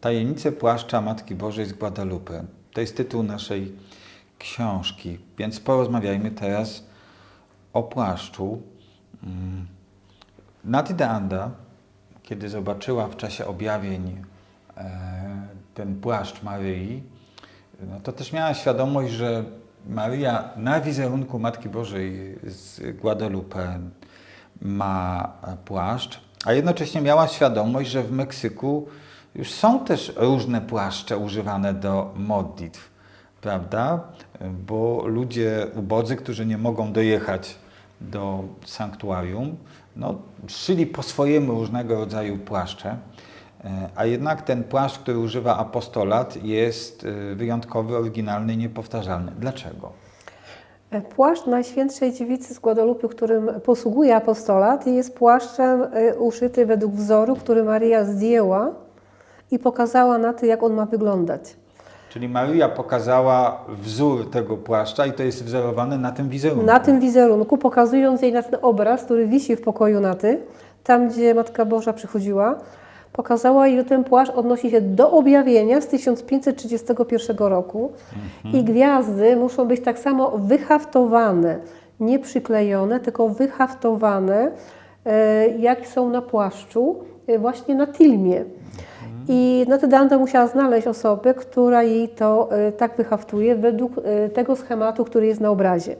Tajemnice płaszcza Matki Bożej z Guadalupe. To jest tytuł naszej książki, więc porozmawiajmy teraz o płaszczu. Mm. Nati de Anda, kiedy zobaczyła w czasie objawień e, ten płaszcz Maryi, no to też miała świadomość, że Maryja na wizerunku Matki Bożej z Guadalupe ma płaszcz, a jednocześnie miała świadomość, że w Meksyku już są też różne płaszcze używane do modlitw, prawda? Bo ludzie ubodzy, którzy nie mogą dojechać do sanktuarium, no, szyli po swojemu różnego rodzaju płaszcze. E, A jednak ten płaszcz, który używa apostolat, jest e, wyjątkowy, oryginalny i niepowtarzalny. Dlaczego? Płaszcz Najświętszej Dziewicy z Guadalupe, którym posługuje apostolat, jest płaszczem uszyty według wzoru, który Maria zdjęła i pokazała na to, jak on ma wyglądać. Czyli Maryja pokazała wzór tego płaszcza i to jest wzorowane na tym wizerunku. Na tym wizerunku, pokazując jej na ten obraz, który wisi w pokoju Naty, tam gdzie Matka Boża przychodziła, pokazała jej, że ten płaszcz odnosi się do objawienia z 1531 roku i gwiazdy muszą być tak samo wyhaftowane, nie przyklejone, tylko wyhaftowane, e, jak są na płaszczu, e, właśnie na tilmie. I Natydanda musiała znaleźć osobę, która jej to e, tak wyhaftuje według e, tego schematu, który jest na obrazie.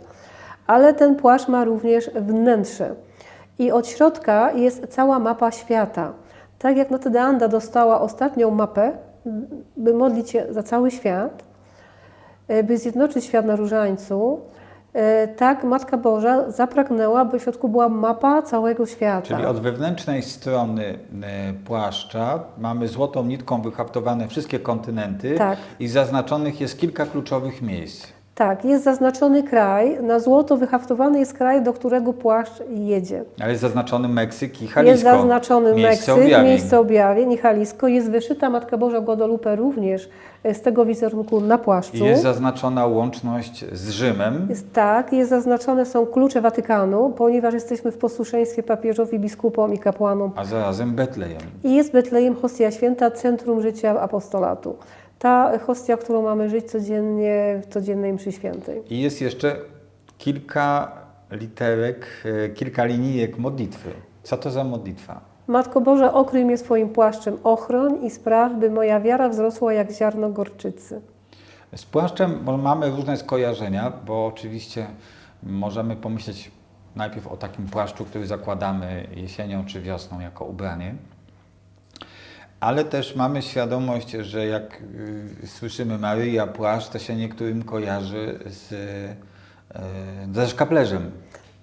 Ale ten płaszcz ma również wnętrze. I od środka jest cała mapa świata. Tak jak Natydanda dostała ostatnią mapę, by modlić się za cały świat, e, by zjednoczyć świat na różańcu, tak Matka Boża zapragnęła, by w środku była mapa całego świata. Czyli od wewnętrznej strony e, płaszcza mamy złotą nitką wyhaftowane wszystkie kontynenty Tak. i zaznaczonych jest kilka kluczowych miejsc. Tak, jest zaznaczony kraj, na złoto wyhaftowany jest kraj, do którego płaszcz jedzie. Ale jest zaznaczony Meksyk i Jalisco. Jest zaznaczony miejsce Meksyk, objawień. miejsce objawień i Jalisco. Jest wyszyta Matka Boża Guadalupe również e, z tego wizerunku na płaszczu. I Jest zaznaczona łączność z Rzymem. Jest tak, jest zaznaczone są klucze Watykanu, ponieważ jesteśmy w posłuszeństwie papieżowi, biskupom i kapłanom. a zarazem Betlejem. I jest Betlejem, hostia święta, centrum życia apostolatu. Ta hostia, którą mamy żyć codziennie w codziennej mszy świętej. I jest jeszcze kilka literek, e, kilka linijek modlitwy. Co to za modlitwa? Matko Boża, okryj mnie swoim płaszczem, ochroń i spraw, by moja wiara wzrosła jak ziarno gorczycy. Z płaszczem mamy różne skojarzenia, bo oczywiście możemy pomyśleć najpierw o takim płaszczu, który zakładamy jesienią czy wiosną jako ubranie. Ale też mamy świadomość, że jak y, słyszymy Maryja płaszcz, to się niektórym kojarzy z, y, ze szkaplerzem.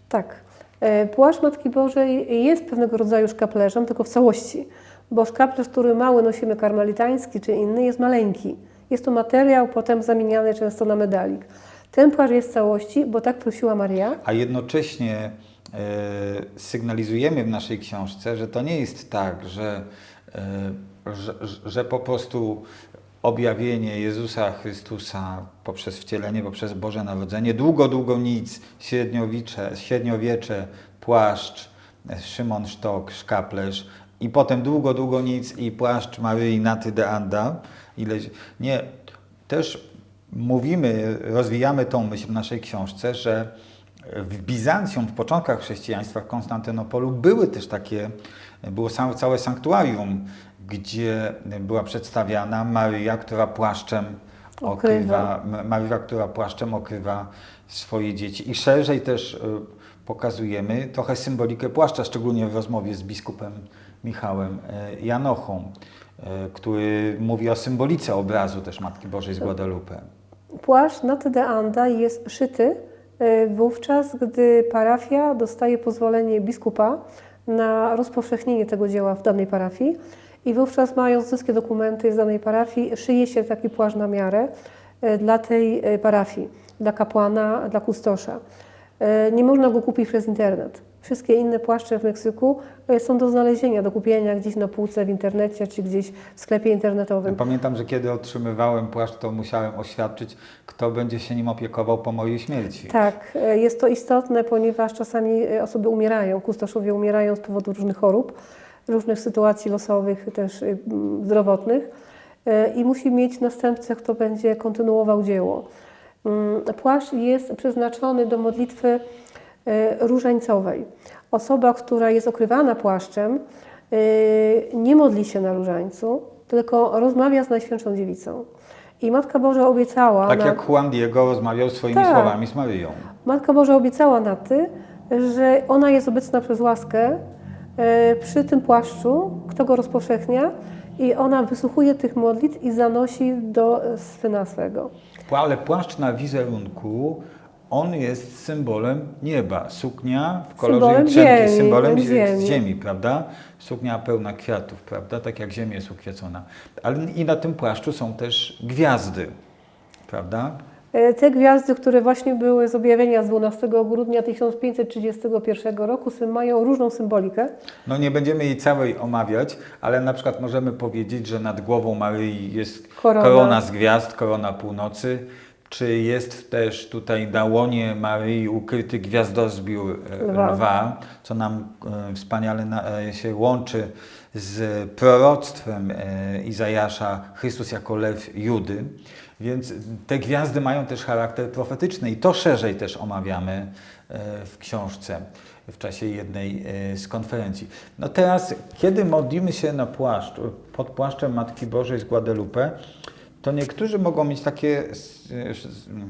Tak. E, Płaszcz Matki Bożej jest pewnego rodzaju szkaplerzem, tylko w całości, bo szkaplerz, który mały nosimy karmelitański czy inny, jest maleńki. Jest to materiał potem zamieniany często na medalik. Ten płaszcz jest w całości, bo tak prosiła Maria. A jednocześnie e, sygnalizujemy w naszej książce, że to nie jest tak, że, że, że po prostu objawienie Jezusa Chrystusa poprzez wcielenie, poprzez Boże Narodzenie, długo, długo nic, średniowiecze, średniowiecze płaszcz, e, Szymon Sztok, szkaplerz i potem długo, długo nic i płaszcz Maryi Naty de Anda. Ileś, nie, też mówimy, rozwijamy tą myśl w naszej książce, że w Bizancjum, w początkach chrześcijaństwa, w Konstantynopolu były też takie, było całe, sanktuarium, gdzie była przedstawiana Maryja, która płaszczem okrywa, Okrywa. Maryja, która płaszczem okrywa swoje dzieci. I szerzej też y, pokazujemy trochę symbolikę płaszcza, szczególnie w rozmowie z biskupem Michałem y, Janochą, y, który mówi o symbolice obrazu też Matki Bożej z Guadalupe. Płaszcz Naty de Anda jest szyty wówczas, gdy parafia dostaje pozwolenie biskupa na rozpowszechnienie tego dzieła w danej parafii i wówczas mając wszystkie dokumenty z danej parafii, szyje się taki płaszcz na miarę e, dla tej e, parafii, dla kapłana, dla kustosza. E, Nie można go kupić przez internet. Wszystkie inne płaszcze w Meksyku e, są do znalezienia, do kupienia gdzieś na półce w internecie czy gdzieś w sklepie internetowym. Pamiętam, że kiedy otrzymywałem płaszcz, to musiałem oświadczyć, kto będzie się nim opiekował po mojej śmierci. Tak, e, jest to istotne, ponieważ czasami e, osoby umierają, kustoszowie umierają z powodu różnych chorób, różnych sytuacji losowych, też zdrowotnych. i musi mieć następcę, kto będzie kontynuował dzieło. Mm, Płaszcz jest przeznaczony do modlitwy różańcowej. Osoba, która jest okrywana płaszczem, e, nie modli się na różańcu, tylko rozmawia z Najświętszą Dziewicą. I Matka Boża obiecała. Tak na- jak Juan Diego rozmawiał swoimi Tak. słowami z Maryją. Matka Boża obiecała na ty, że ona jest obecna przez łaskę e, przy tym płaszczu, kto go rozpowszechnia, i ona wysłuchuje tych modlitw i zanosi do e, syna swego. Ale płaszcz na wizerunku, on jest symbolem nieba. Suknia w kolorze Symbolem jutrzenki, ziemi, symbolem zie- ziemi. ziemi, prawda? Suknia pełna kwiatów, prawda? Tak jak ziemia jest ukwiecona. Ale i na tym płaszczu są też gwiazdy, prawda? E, Te gwiazdy, które właśnie były z objawienia z 12 grudnia 1531 roku, mają różną symbolikę. No nie będziemy jej całej omawiać, ale na przykład możemy powiedzieć, że nad głową Maryi jest Korona. korona, z gwiazd, korona północy. Czy jest też tutaj na łonie Maryi ukryty gwiazdozbiór e, Lwa. lwa, co nam e, wspaniale e, się łączy z proroctwem Izajasza Chrystus jako lew Judy. Więc te gwiazdy mają też charakter profetyczny i to szerzej też omawiamy w książce w czasie jednej z konferencji. No teraz, kiedy modlimy się na płaszcz, pod płaszczem Matki Bożej z Guadalupe, to niektórzy mogą mieć takie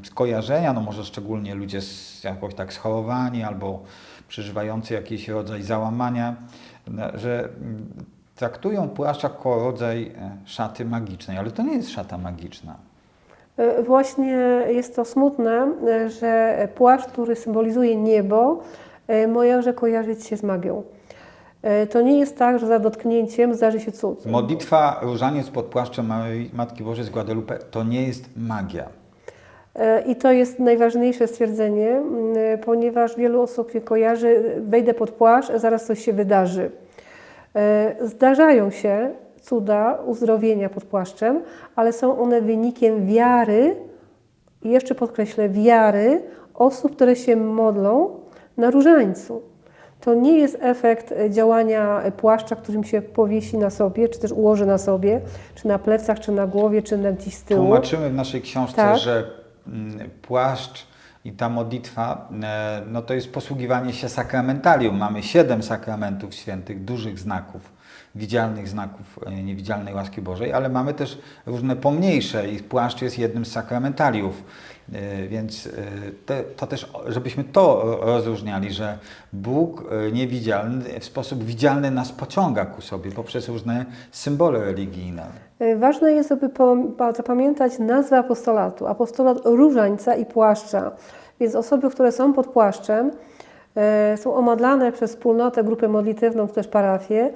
skojarzenia, no może szczególnie ludzie z, jakoś tak schorowani albo przeżywający jakiś rodzaj załamania, że traktują płaszcz jako rodzaj e, szaty magicznej, ale to nie jest szata magiczna. E, Właśnie jest to smutne, e, że płaszcz, który symbolizuje niebo, może kojarzyć się z magią. E, To nie jest tak, że za dotknięciem zdarzy się cud. Modlitwa Różaniec pod płaszczem Matki Bożej z Guadalupe to nie jest magia. E, I to jest najważniejsze stwierdzenie, m, ponieważ wielu osób się kojarzy, wejdę pod płaszcz, zaraz coś się wydarzy. E, Zdarzają się cuda uzdrowienia pod płaszczem, ale są one wynikiem wiary, jeszcze podkreślę, wiary osób, które się modlą na różańcu. To nie jest efekt e, działania płaszcza, którym się powiesi na sobie, czy też ułoży na sobie, czy na plecach, czy na głowie, czy na gdzieś z tyłu. Tłumaczymy w naszej książce, Tak. że mm, płaszcz i ta modlitwa, e, no to jest posługiwanie się sakramentalium. Mamy siedem sakramentów świętych, dużych znaków, widzialnych znaków e, niewidzialnej łaski Bożej, ale mamy też różne pomniejsze i płaszcz jest jednym z sakramentaliów. E, Więc e, te, to też, żebyśmy to rozróżniali, że Bóg e, niewidzialny w sposób widzialny nas pociąga ku sobie poprzez różne symbole religijne. Ważne jest, aby zapamiętać nazwę apostolatu. Apostolat różańca i płaszcza. Więc osoby, które są pod płaszczem, są omadlane przez wspólnotę, grupę modlitewną, czy też parafię,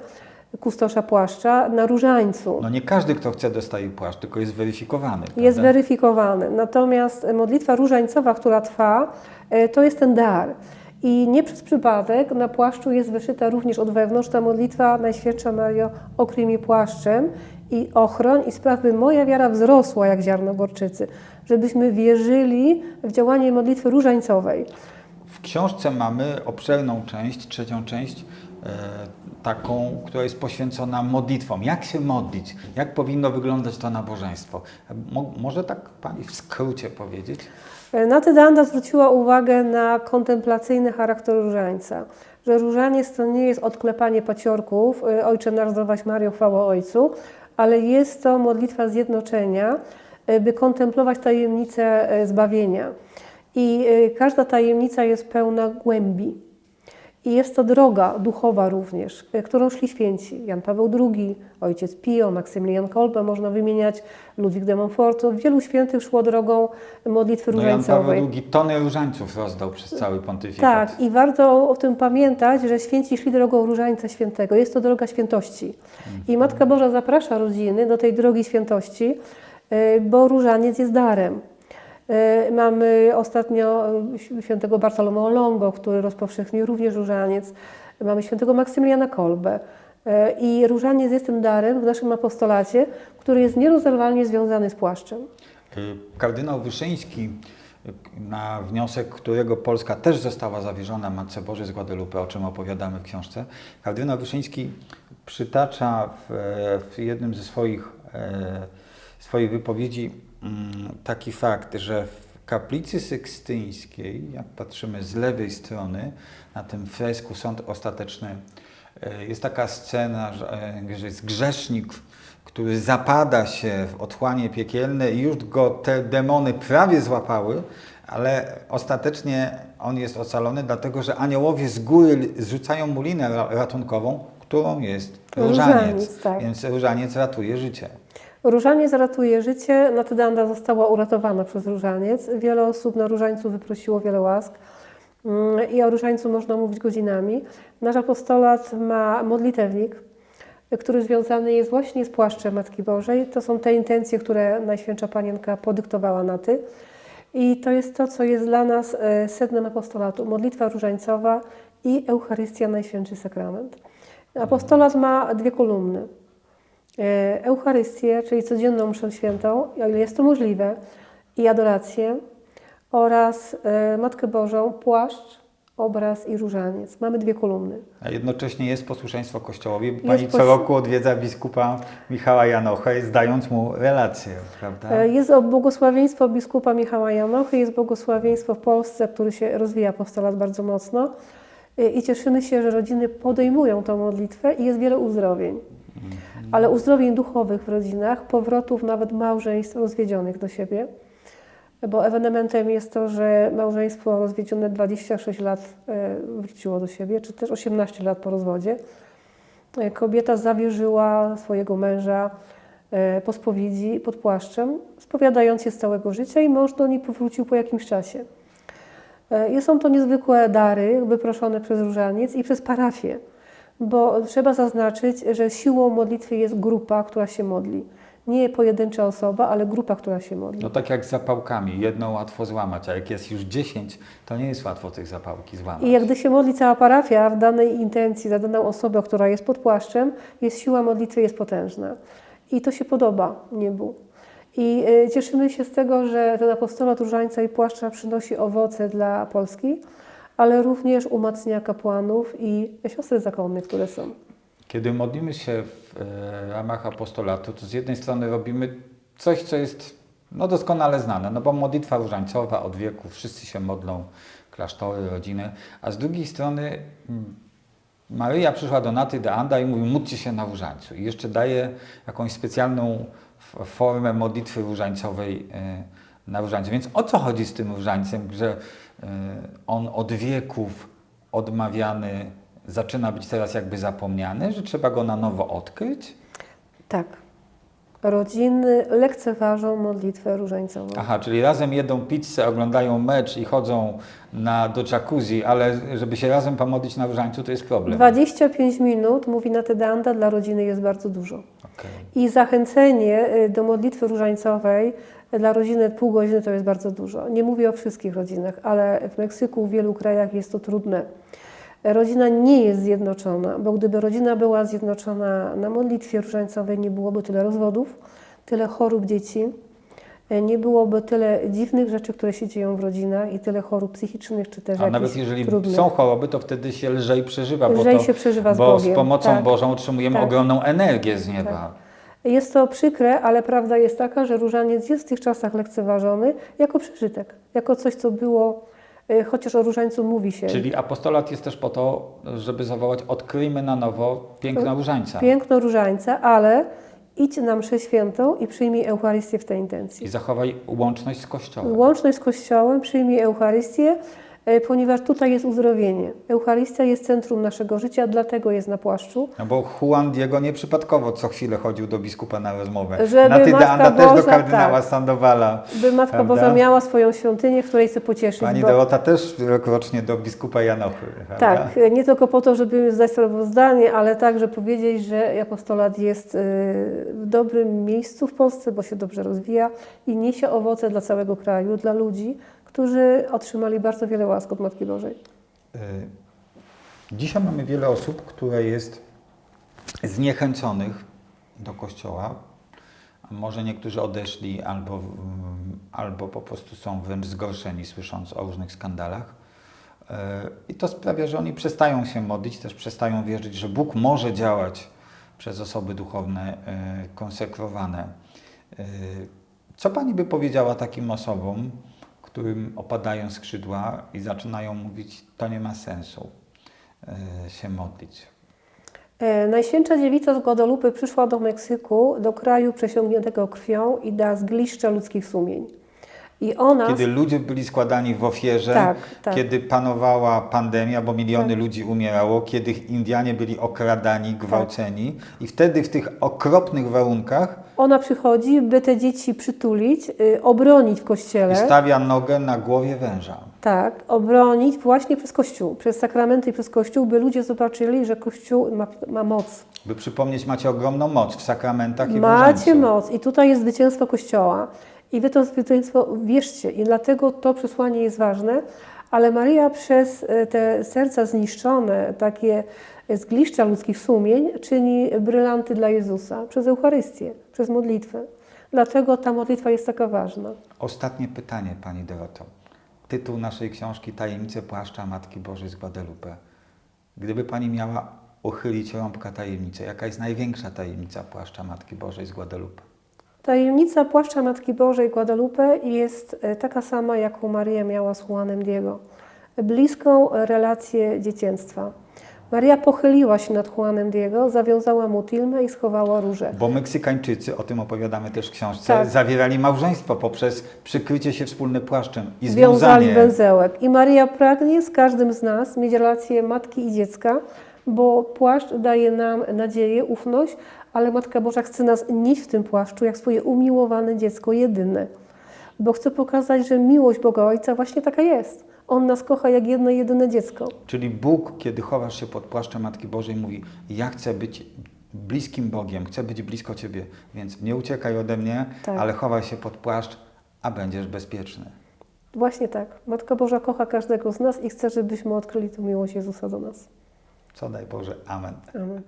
kustosza płaszcza na różańcu. No nie każdy, kto chce, dostaje płaszcz, tylko jest weryfikowany. Jest prawda? weryfikowany. Natomiast modlitwa różańcowa, która trwa, e, to jest ten dar. I nie przez przypadek na płaszczu jest wyszyta również od wewnątrz ta modlitwa Najświętsza Mario, okryj mnie płaszczem i ochroń i spraw, by moja wiara wzrosła jak ziarno gorczycy. Żebyśmy wierzyli w działanie modlitwy różańcowej. W książce mamy obszerną część, trzecią część, e, taką, która jest poświęcona modlitwom. Jak się modlić? Jak powinno wyglądać to nabożeństwo? Mo, może tak Pani w skrócie powiedzieć? Natydanda zwróciła uwagę na kontemplacyjny charakter różańca, że różaniec to nie jest odklepanie paciorków, y, Ojcze nasz zdrowaś Mario, chwała Ojcu, ale jest to modlitwa zjednoczenia, y, by kontemplować tajemnicę zbawienia. I każda tajemnica jest pełna głębi. I jest to droga duchowa również, y, którą szli święci. Jan Paweł II, ojciec Pio, Maksymilian Kolbe, można wymieniać, Ludwik de Montfort. Wielu świętych szło drogą modlitwy No Jan różańcowej. Paweł II tony różańców rozdał przez cały pontyfikat. Tak, i warto o tym pamiętać, że święci szli drogą Różańca Świętego. Jest to droga świętości. I Matka Boża zaprasza rodziny do tej drogi świętości, y, bo różaniec jest darem. Y, Mamy ostatnio y, świętego Bartolomeo Longo, który rozpowszechnił również różaniec. Mamy świętego Maksymiliana Kolbę. Y, I różaniec jest tym darem w naszym apostolacie, który jest nierozerwalnie związany z płaszczem. Y, Kardynał Wyszyński, na wniosek którego Polska też została zawierzona Matce Bożej z Guadalupe, o czym opowiadamy w książce, kardynał Wyszyński przytacza w, w jednym ze swoich e, swojej wypowiedzi taki fakt, że w kaplicy sykstyńskiej, jak patrzymy z lewej strony, na tym fresku Sąd Ostateczny, e, jest taka scena, że, e, jest grzesznik, który zapada się w otchłanie piekielne i już go te demony prawie złapały, ale ostatecznie on jest ocalony, dlatego że aniołowie z góry zrzucają mu linę ra- ratunkową, którą jest różaniec. Różaniec, tak. Więc różaniec ratuje życie. Różaniec ratuje życie. Natydanda została uratowana przez różaniec. Wiele osób na różańcu wyprosiło wiele łask. Mm, I o różańcu można mówić godzinami. Nasz apostolat ma modlitewnik, który związany jest właśnie z płaszczem Matki Bożej. To są te intencje, które Najświętsza Panienka podyktowała na ty. I to jest to, co jest dla nas e, sednem apostolatu. Modlitwa różańcowa i Eucharystia, Najświętszy Sakrament. Apostolat ma dwie kolumny. E, Eucharystię, czyli codzienną mszę świętą, o ile jest to możliwe, i adorację oraz e, Matkę Bożą, płaszcz, obraz i różaniec. Mamy dwie kolumny. A jednocześnie jest posłuszeństwo Kościołowi. Jest Pani co poś- roku odwiedza biskupa Michała Janochę, zdając mu relację, prawda? E, Jest błogosławieństwo biskupa Michała Janochy, jest błogosławieństwo w Polsce, który się rozwija apostolat bardzo mocno. I cieszymy się, że rodziny podejmują tę modlitwę i jest wiele uzdrowień. Ale uzdrowień duchowych w rodzinach, powrotów nawet małżeństw rozwiedzionych do siebie. Bo ewenementem jest to, że małżeństwo rozwiedzione 26 lat e, wróciło do siebie, czy też 18 lat po rozwodzie. E, Kobieta zawierzyła swojego męża e, po spowiedzi pod płaszczem, spowiadając się z całego życia i mąż do niej powrócił po jakimś czasie. Są to niezwykłe dary wyproszone przez różaniec i przez parafię, bo trzeba zaznaczyć, że siłą modlitwy jest grupa, która się modli. Nie pojedyncza osoba, ale grupa, która się modli. No tak jak z zapałkami, jedną łatwo złamać, a jak jest już 10, to nie jest łatwo tych zapałki złamać. I jak gdy się modli cała parafia w danej intencji za daną osobę, która jest pod płaszczem, jest siła modlitwy jest potężna. I to się podoba niebu. I y, cieszymy się z tego, że ten apostolat różańca i płaszcza przynosi owoce dla Polski, ale również umacnia kapłanów i siostry zakonne, które są. Kiedy modlimy się w e, ramach apostolatu, to z jednej strony robimy coś, co jest no, doskonale znane, no bo modlitwa różańcowa od wieku, wszyscy się modlą, klasztory, rodziny, a z drugiej strony mm, Maryja przyszła do Naty de Anda i mówi, módlcie się na różańcu. I jeszcze daje jakąś specjalną formę modlitwy różańcowej e, na różańcu. Więc o co chodzi z tym różańcem, że on od wieków odmawiany zaczyna być teraz jakby zapomniany, że trzeba go na nowo odkryć? Tak. Rodziny lekceważą modlitwę różańcową. Aha, czyli razem jedzą pizzę, oglądają mecz i chodzą na, do jacuzzi, ale żeby się razem pomodlić na różańcu, to jest problem. 25 minut, mówi Natydanda, dla rodziny jest bardzo dużo. I zachęcenie y, do modlitwy różańcowej dla rodziny pół godziny to jest bardzo dużo. Nie mówię o wszystkich rodzinach, ale w Meksyku, w wielu krajach jest to trudne. Rodzina nie jest zjednoczona, bo gdyby rodzina była zjednoczona na modlitwie różańcowej, nie byłoby tyle rozwodów, tyle chorób dzieci, nie byłoby tyle dziwnych rzeczy, które się dzieją w rodzinach i tyle chorób psychicznych, czy też A nawet jeżeli trudnych. są choroby, to wtedy się lżej przeżywa, bo, Lżej to, się przeżywa z bo Bogiem, z pomocą tak. Bożą otrzymujemy Tak. ogromną energię z nieba. Jest to przykre, ale prawda jest taka, że różaniec jest w tych czasach lekceważony jako przeżytek, jako coś, co było, y, chociaż o różańcu mówi się. Czyli apostolat jest też po to, żeby zawołać odkryjmy na nowo piękno różańca Piękno różańca, ale idź na mszę świętą i przyjmij Eucharystię w tej intencji. i zachowaj łączność z Kościołem. Łączność z Kościołem, przyjmij Eucharystię, ponieważ tutaj jest uzdrowienie. Eucharystia jest centrum naszego życia, dlatego jest na płaszczu. No bo Juan Diego nieprzypadkowo co chwilę chodził do biskupa na rozmowę. Żeby Naty de Matka Anda też do kardynała tak. Sandowala. By Matka Prawda? Boża miała swoją świątynię, w której chce pocieszyć. Pani bo- Dorota też rokrocznie do biskupa Janochy. prawda? Tak, nie tylko po to, żeby zdać sprawozdanie, ale także powiedzieć, że apostolat jest y, w dobrym miejscu w Polsce, bo się dobrze rozwija i niesie owoce dla całego kraju, dla ludzi, którzy otrzymali bardzo wiele łask od Matki Bożej. Y, Dzisiaj mamy wiele osób, które jest zniechęconych do kościoła. Może niektórzy odeszli albo, albo po prostu są wręcz zgorszeni, słysząc o różnych skandalach. Y, I to sprawia, że oni przestają się modlić, też przestają wierzyć, że Bóg może działać przez osoby duchowne y, konsekrowane. E, Co Pani by powiedziała takim osobom, którym opadają skrzydła i zaczynają mówić, to nie ma sensu e, się modlić? E, Najświętsza Dziewica z Guadalupe przyszła do Meksyku, do kraju przesiągniętego krwią i da zgliszcza ludzkich sumień. I ona... Kiedy ludzie byli składani w ofierze, Tak, tak. kiedy panowała pandemia, bo miliony ludzi umierało, kiedy Indianie byli okradani, gwałceni i wtedy w tych okropnych warunkach Ona przychodzi, by te dzieci przytulić, y, obronić w kościele. i stawia nogę na głowie węża. Tak, obronić właśnie przez Kościół, przez sakramenty i przez Kościół, by ludzie zobaczyli, że Kościół ma, ma moc. By przypomnieć, macie ogromną moc w sakramentach i w Macie moc i tutaj jest zwycięstwo Kościoła. I wy to zwycięstwo wierzcie i dlatego to przesłanie jest ważne, ale Maria przez e, te serca zniszczone, takie zgliszcza ludzkich sumień, czyni brylanty dla Jezusa przez Eucharystię, przez modlitwę. Dlatego ta modlitwa jest taka ważna. Ostatnie pytanie, Pani Doroto. Tytuł naszej książki Tajemnice płaszcza Matki Bożej z Guadalupe. Gdyby Pani miała uchylić rąbka tajemnicy, jaka jest największa tajemnica płaszcza Matki Bożej z Guadalupe? Tajemnica płaszcza Matki Bożej Guadalupe jest e, taka sama, jaką Maria miała z Juanem Diego. Bliską relację dzieciństwa. Maria pochyliła się nad Juanem Diego, zawiązała mu tilmę i schowała róże. Bo Meksykańczycy, o tym opowiadamy też w książce, Tak. zawierali małżeństwo poprzez przykrycie się wspólnym płaszczem i Związali związanie. węzełek. I Maria pragnie z każdym z nas mieć relację matki i dziecka, bo płaszcz daje nam nadzieję, ufność, ale Matka Boża chce nas nieść w tym płaszczu jak swoje umiłowane dziecko jedyne. Bo chce pokazać, że miłość Boga Ojca właśnie taka jest. On nas kocha jak jedno jedyne dziecko. Czyli Bóg, kiedy chowasz się pod płaszczem Matki Bożej, mówi: Ja chcę być bliskim Bogiem, chcę być blisko Ciebie, więc nie uciekaj ode mnie, Tak. ale chowaj się pod płaszcz, a będziesz bezpieczny. Właśnie tak. Matka Boża kocha każdego z nas i chce, żebyśmy odkryli tę miłość Jezusa do nas. Co daj Boże, Amen. Amen.